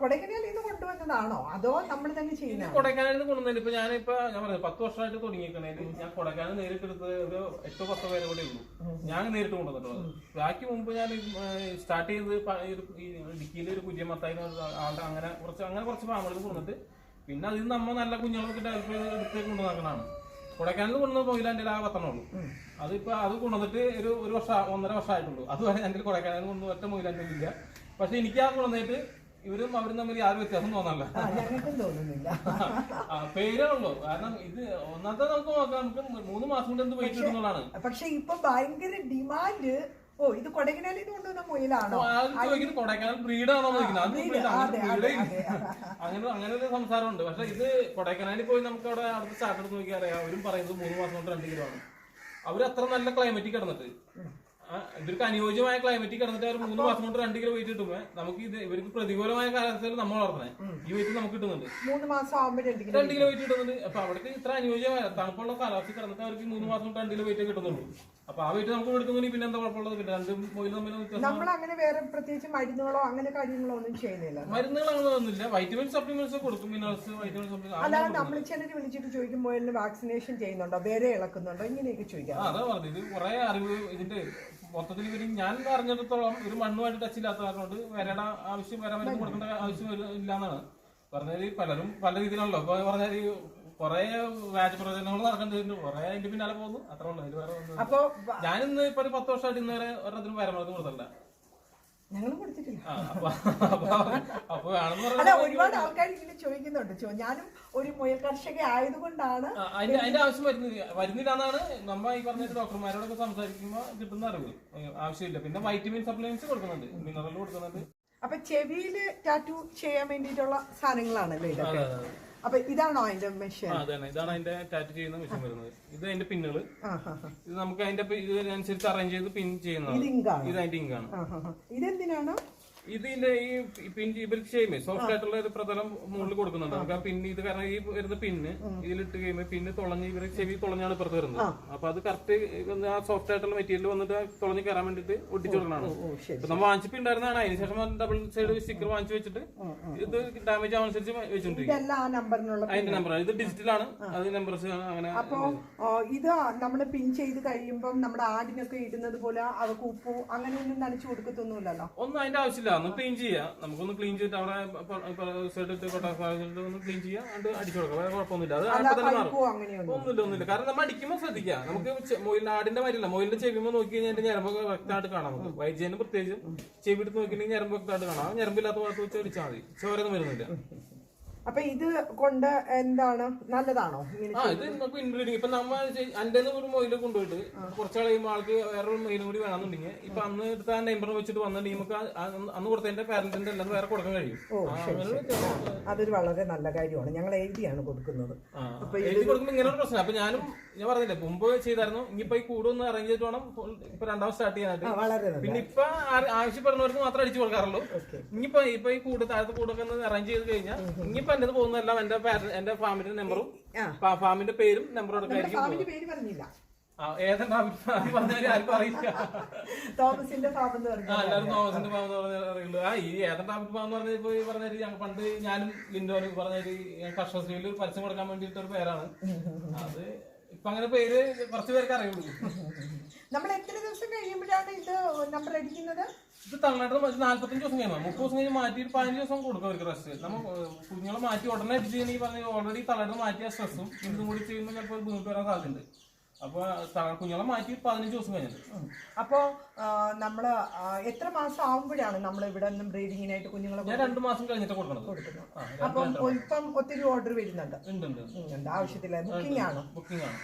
കൊടൈക്കനാലിൽ നിന്ന് കൊണ്ടുവന്നതാണോ? അതോ നമ്മൾ തന്നെ ചെയ്യുന്നത് കൊടൈക്കനാലിൽ നിന്ന് കൊണ്ടുവന്നില്ല ഇപ്പൊ ഞാനിപ്പോ ഞാൻ പറഞ്ഞു പത്ത് വർഷമായിട്ട് തുടങ്ങിയിരിക്കണേ ഞാൻ കൊടൈക്കനാൽ നേരിട്ട് എടുത്ത് ഒരു എട്ടോ പത്തോ പേരെ കൂടെ ഉള്ളൂ. ഞാൻ നേരിട്ട് കൊണ്ടുവന്നിട്ടുള്ളത്. ബാക്കി മുമ്പ് ഞാൻ സ്റ്റാർട്ട് ചെയ്ത് ഇടുക്കിയിലെ ഒരു കുര്യൻ മത്തായി ആളുടെ അങ്ങനെ കുറച്ച് അങ്ങനെ കുറച്ച് ഫാമുകൾ കൊണ്ടുവന്നിട്ട് പിന്നെ അതിൽ നമ്മൾ നല്ല കുഞ്ഞുങ്ങളൊക്കെ ഡെവലപ്പ് ചെയ്ത് എടുത്ത് കൊണ്ടുവന്നാക്കണതാണ്. കൊടൈക്കനാലിൽ കൊണ്ടുവന്ന പോയില്ല എന്റെ ആ പത്തെണ്ണം ഉള്ളൂ. അതിപ്പോ അത് കൊണ്ടുവന്നിട്ട് ഒരു ഒരു വർഷം ഒന്നര വർഷമായിട്ടുള്ളൂ. അതുവരെ എന്റെ കൊടൈക്കനാലിൽ കൊണ്ടു ഒറ്റ മൊയിലാന്റെ ഇല്ല. പക്ഷെ എനിക്ക് ആ കൊണ്ടുവന്നിട്ട് ഇവരും അവരും തമ്മിൽ യാതൊരു വ്യത്യാസം തോന്നല്ല പേരുള്ളൂ കാരണം ഇത് ഒന്നാമത്തെ നമുക്ക് നോക്കാം. നമുക്ക് മൂന്ന് മാസം കൊണ്ട് എന്ത് വെയിറ്റ് ഇടുന്നതാണ് പക്ഷെ ഇപ്പൊ ഭയങ്കര ഡിമാൻഡ് ഓ ഇത് കൊടൈക്കനാലിൽ നിന്ന് കൊണ്ടുവന്ന മുയലാണോ? കൊടൈക്കനാൽ ബ്രീഡാണോ അങ്ങനെ. അങ്ങനെ ഒരു സംസാരമുണ്ട്. പക്ഷെ ഇത് കൊടൈക്കനാലിൽ പോയി നമുക്ക് അവിടെ അടുത്ത് സ്റ്റാർട്ട് എടുത്ത് നോക്കിയാൽ അറിയാം. അവരും പറയുന്നത് മൂന്ന് മാസം കൊണ്ട് രണ്ട് കിലോ ആണ്. അവർ അത്ര നല്ല ക്ലൈമറ്റിൽ കിടന്നിട്ട്. ഇവർക്ക് അനുയോജ്യമായ ക്ലൈമറ്റിൽ കിടന്നിട്ട് അവർ മൂന്ന് മാസം കൊണ്ട് രണ്ട് കിലോ വെയിറ്റ് കിട്ടുമ്പോൾ നമുക്ക് ഇത് ഇവർക്ക് പ്രതികൂലമായ കാലാവസ്ഥയിൽ നമ്മൾ വളർത്തണേ ഈ വെയിറ്റ് നമുക്ക് കിട്ടുന്നുണ്ട്. മൂന്ന് മാസം കിലോ രണ്ട് കിലോ വെയിറ്റ് കിട്ടുന്നുണ്ട്. അപ്പൊ അവിടേക്ക് ഇത്ര അനുയോജ്യമായ തണുപ്പുള്ള കാലാവസ്ഥ കിടന്നിട്ട് അവർക്ക് മൂന്ന് മാസം കൊണ്ട് രണ്ട് കിലോ വെയിറ്റ് കിട്ടുന്നുള്ളൂ. അപ്പൊ ആ വെയിറ്റ് നമുക്ക് എടുക്കുന്നുണ്ടെങ്കിൽ പിന്നെ എന്താ കുഴപ്പമുള്ളത്? പിന്നെ രണ്ട് മൊയിൽ തമ്മിൽ നമ്മൾ അങ്ങനെ വേറെ പ്രത്യേകിച്ച് മരുന്നുകളോ അങ്ങനെ കാര്യങ്ങളോ ഒന്നും ചെയ്യുന്നില്ല. മരുന്നുകൾ അങ്ങനെ ഒന്നുമില്ല. വൈറ്റമിൻ സപ്ലിമെന്റ്സ് കൊടുക്കും. മിനറൽസ് വൈറ്റമിൻ സപ്ലിമെന്റ്സ് അല്ലാതെ നമ്മൾ ചിലർ വിളിച്ചിട്ട് ചോദിക്കും മുയലിന് വാക്സിനേഷൻ ചെയ്യുന്നുണ്ടോ? വേറെ ഇളക്കുന്നുണ്ടോ? ഇങ്ങനെയൊക്കെ ചോദിക്കാം. ആ അതാ പറഞ്ഞത്. ഇത് കുറെ അറിവ് ഇതിന്റെ മൊത്തത്തിൽ ഇവർ ഞാൻ അറിഞ്ഞിടത്തോളം ഒരു മണ്ണുമായിട്ട് ടച്ച് ഇല്ലാത്ത കാരണം വരേണ്ട ആവശ്യം വരാൻ കൊടുക്കേണ്ട ആവശ്യം ഇല്ല ഇല്ലാന്നാണ് പറഞ്ഞാൽ പലരും പല രീതിയിലാണല്ലോ. ഇപ്പൊ പറഞ്ഞാൽ കുറെ രാജപ്രചരണങ്ങൾ നടക്കേണ്ടതുണ്ട് കുറെ അതിന്റെ പിന്നാലെ പോകുന്നു. അത്ര ഉള്ളു. അതിൽ വേറെ ഒന്നും അപ്പൊ ഞാനിന്ന് ഇപ്പൊ ഒരു പത്ത് വർഷമായിട്ട് ഇന്ന് വരെ ഒരെണ്ണത്തിന് പരമാവധി കൊടുത്തില്ല ഞങ്ങൾ കൊടുത്തിട്ടില്ല. അല്ല ഒരുപാട് ആൾക്കാർ ഇങ്ങനെ ചോദിക്കുന്നുണ്ട്. ഞാനും ഒരു മുയൽ കർഷക ആയതുകൊണ്ടാണ് അതിന്റെ ആവശ്യം വരുന്നില്ല. വരുന്നില്ല എന്നാണ് നമ്മ ഈ പറഞ്ഞ ഡോക്ടർമാരോടൊക്കെ സംസാരിക്കുമ്പോൾ കിട്ടുന്ന അറിവ്. ആവശ്യമില്ല. പിന്നെ വൈറ്റമിൻ സപ്ലിമെന്റ്സ് കൊടുക്കുന്നുണ്ട്. മിനറൽ കൊടുക്കുന്നുണ്ട്. അപ്പൊ ചെവിയിൽ ടാറ്റു ചെയ്യാൻ വേണ്ടിട്ടുള്ള സാധനങ്ങളാണല്ലേ ഇതൊക്കെ. അപ്പൊ ഇതാണോ അതിന്റെ മെഷീൻ അതന്നെ. അതാണ് ഇതാണ് അതിന്റെ ടാറ്റ് ചെയ്യുന്ന മെഷീൻ വരുന്നത്. ഇത് അതിന്റെ പിന്നുകൾ. ഇത് നമുക്ക് അതിന്റെ ഇതിനനുസരിച്ച് അറേഞ്ച് ചെയ്ത് പിൻ ചെയ്യുന്നതാണ്. ഇത് അതിന്റെ ഇങ്കാണ്. ഇതെന്തിനാണ്? ഇതിന്റെ ഈ പിന്നെ ഇവർക്ക് ചെയ്യുമ്പോ സോഫ്റ്റ് ആയിട്ടുള്ള ഒരു പ്രതലം മുകളിൽ കൊടുക്കുന്നുണ്ട്. നമുക്ക് ആ പിന്നെ ഇത് കാരണം ഈ വരുന്ന പിന്ന് ഇതിലിട്ട് കഴിയുമ്പോൾ പിന്നെ തുളഞ്ഞ് ഇവർ ചെവി തുളഞ്ഞാണ് ഇപ്പുറത്ത് വരുന്നത്. അപ്പൊ അത് കറക്റ്റ് ആ സോഫ്റ്റ് ആയിട്ടുള്ള മെറ്റീരിയൽ വന്നിട്ട് തുളഞ്ഞ് കയറാൻ വേണ്ടിട്ട് ഒട്ടിച്ചു കൊടുക്കണതാണ്. ഇപ്പൊ നമ്മൾ വാങ്ങിച്ചിട്ടുണ്ടായിരുന്നതാണ് അതിനുശേഷം ഡബിൾ സൈഡ് സ്റ്റിക്കർ വാങ്ങിച്ചു വെച്ചിട്ട് ഇത് ഡാമേജ് ആവുന്നനുസരിച്ച് വെച്ചോണ്ടിരിക്കും. ഇതെല്ലാം ആ നമ്പറിനുള്ള അതിന്റെ നമ്പർ ഇത് ഡിജിറ്റൽ ആണ്. അത് നമ്പർസ് അങ്ങനെ അപ്പോ ഇത് നമ്മൾ പിൻ ചെയ്ത് കഴിയുമ്പോൾ നമ്മുടെ ആടിനൊക്കെ ഇടുന്നത് പോലെ അവർക്ക് ഉപ്പു അങ്ങനെയൊന്നും നനച്ചു കൊടുക്കത്തൊന്നുമില്ലല്ലോ? ഒന്നും അതിന്റെ ആവശ്യമില്ല. ഒന്ന് ക്ലീൻ ചെയ്യാം. നമുക്കൊന്ന് ക്ലീൻ ചെയ്തിട്ട് അവിടെ സൈഡ് ഇട്ട് കൊട്ടാസിട്ട് ഒന്ന് ക്ലീൻ ചെയ്യാം. അത് അടിച്ചു കൊടുക്കാം. വേറെ കുഴപ്പമൊന്നുമില്ല. അത് അപ്പൊ തന്നെ മാറും. ഒന്നുമില്ല ഒന്നുമില്ല. കാരണം നമ്മൾ അടിക്കുമ്പോൾ ശ്രദ്ധിക്കുക നമുക്ക് മൊയിൽ ആടിന്റെ മാരില്ല മൊയിലിന്റെ ചെവിമ നോക്കി കഴിഞ്ഞാൽ അതിന്റെ ഞരമ്പൊക്കെ വ്യക്തമായിട്ട് കാണാം നമുക്ക്. വൈദ്യന് പ്രത്യേകിച്ചും ചെവി എടുത്ത് നോക്കിയിട്ടുണ്ടെങ്കിൽ ഞരമ്പ് വ്യക്തമായിട്ട് കാണാം. ഞരമ്പില്ലാത്ത ഭാഗത്ത് വെച്ച് അടിച്ചാൽ മതി. ചോരൊന്നും വരുന്നില്ല. അപ്പൊ ഇത് കൊണ്ട് എന്താണ്? നല്ലതാണോ? ആ ഇത് നമുക്ക് ഇൻബ്രീഡിങ് ഇപ്പൊ നമ്മൾ എന്റെ ഒരു മൊയിൽ കൊണ്ടുപോയിട്ട് കുറച്ച് കഴിയുമ്പോൾ ആൾക്ക് വേറൊരു മൊയിലും കൂടി വേണമെന്നുണ്ടെങ്കിൽ ഇപ്പൊ അന്ന് എടുത്ത ആ നമ്പർ വെച്ചിട്ട് വന്നിട്ടുണ്ടെങ്കിൽ നമുക്ക് അന്ന് കൊടുത്ത അന്ന് കൊടുത്തതിന്റെ പാരന്റിന്റെ എല്ലാം വേറെ കൊടുക്കാൻ കഴിയും. അതൊരു വളരെ നല്ല കാര്യമാണ്. ഞങ്ങൾ എഴുതിയാണ് കൊടുക്കുന്നത്. ആ, എഴുതി കൊടുക്കുമ്പോൾ ഇങ്ങനെ ഒരു പ്രശ്നം. അപ്പൊ ഞാനും ഞാൻ പറഞ്ഞില്ലേ മുമ്പ് ചെയ്തായിരുന്നു. ഇനിയിപ്പോ ഈ കൂടെ ഒന്ന് അറേഞ്ച് ചെയ്തിട്ട് വേണം ഇപ്പൊ രണ്ടാമത് സ്റ്റാർട്ട് ആ, ചെയ്യാനായിട്ട് വളരെ നല്ല പിന്നെ ഇപ്പൊ ആവശ്യപ്പെടുന്നവർക്ക് മാത്രം അടിച്ചു കൊടുക്കാറുള്ളൂ. ഇനിയിപ്പോ ഇപ്പൊ ഈ കൂട് താഴത്തെ കൂടൊക്കെ ഒന്ന് അറേഞ്ച് ചെയ്ത് കഴിഞ്ഞാൽ ഇനിയിപ്പോ എന്റെ പോകുന്നതെല്ലാം എന്റെ എന്റെ ഫാമിന്റെ നമ്പറും ഫാമിന്റെ പേരും നമ്പറും ഫാമിന്റെ പേര് പറഞ്ഞില്ല. തോമസിന്റെ ഫാം എന്ന് പറഞ്ഞു ആ ഈ ഫാം എന്ന് ഈ ഞങ്ങൾ പണ്ട് ഞാനും ലിൻഡോനും പറഞ്ഞാൽ കർഷകശ്രീയിൽ ഒരു പരസ്യം കൊടുക്കാൻ വേണ്ടിയിട്ട് ഒരു പേരാണ് അത് ഇപ്പൊ അങ്ങനെ പേര് കുറച്ച് പേർക്ക് അറിയുള്ളൂ. നമ്മൾ എത്ര ദിവസം കഴിയുമ്പോഴാണ് ഇത് നമ്പർ അടിക്കുന്നത്? ഇത് തമിഴ്നാട്ടിൽ നാല്പത്തഞ്ച് ദിവസം കഴിയുമ്പോൾ മുപ്പത് ദിവസം കഴിഞ്ഞ് മാറ്റി ഒരു പതിനഞ്ച് ദിവസം കൊടുക്കും അവർക്ക് റെസ്റ്റ് നമ്മൾ കുഞ്ഞുങ്ങളെ മാറ്റി ഉടനെ അടിച്ച് കഴിഞ്ഞാൽ ഓൾറെഡി തളർന്ന് മാറ്റിയ സ്ട്രെസ്സും ഇതും കൂടി ചെയ്യുമ്പോൾ ചിലപ്പോൾ ബുദ്ധിമുട്ട് വരാൻ സാധ്യതയുണ്ട്. അപ്പൊ കുഞ്ഞുങ്ങളെ മാറ്റി പതിനഞ്ച് ദിവസം കഴിഞ്ഞത് അപ്പോ നമ്മൾ എത്ര മാസം ആവുമ്പോഴാണ് നമ്മൾ ഇവിടെ നിന്നും ബ്രീഡിങ്ങിനായിട്ട് കുഞ്ഞുങ്ങളെ രണ്ടു മാസം കഴിഞ്ഞിട്ട് കൊടുക്കണം കൊടുക്കുന്നത്. അപ്പം ഇപ്പം ഒത്തിരി ഓർഡർ വരുന്നുണ്ട്. ഉണ്ട് ഉണ്ട്. ആവശ്യത്തില്ല. ബുക്കിംഗ് ആണ്. ബുക്കിംഗ് ആണ്.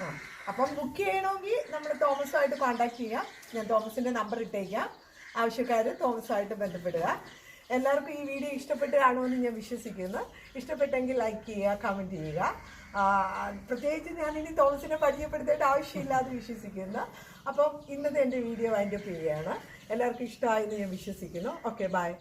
അപ്പം ബുക്ക് ചെയ്യണമെങ്കിൽ നമ്മൾ തോമസുമായിട്ട് കോൺടാക്ട് ചെയ്യാം. ഞാൻ തോമസിന്റെ നമ്പർ ഇട്ടേക്കാം. ആവശ്യക്കാർ തോമസുമായിട്ട് ബന്ധപ്പെടുക. എല്ലാവർക്കും ഈ വീഡിയോ ഇഷ്ടപ്പെട്ട് കാണുമെന്ന് ഞാൻ വിശ്വസിക്കുന്നു. ഇഷ്ടപ്പെട്ടെങ്കിൽ ലൈക്ക് ചെയ്യുക കമന്റ് ചെയ്യുക. പ്രത്യേകിച്ച് ഞാൻ ഇനി തോമസിനെ പരിചയപ്പെടുത്തേണ്ട ആവശ്യമില്ലാതെ വിശ്വസിക്കുന്നു. അപ്പം ഇന്നത്തെ എന്റെ വീഡിയോ വൈൻഡപ്പ് ചെയ്യുകയാണ്. എല്ലാവർക്കും ഇഷ്ടമായെന്ന് ഞാൻ വിശ്വസിക്കുന്നു. Okay bye.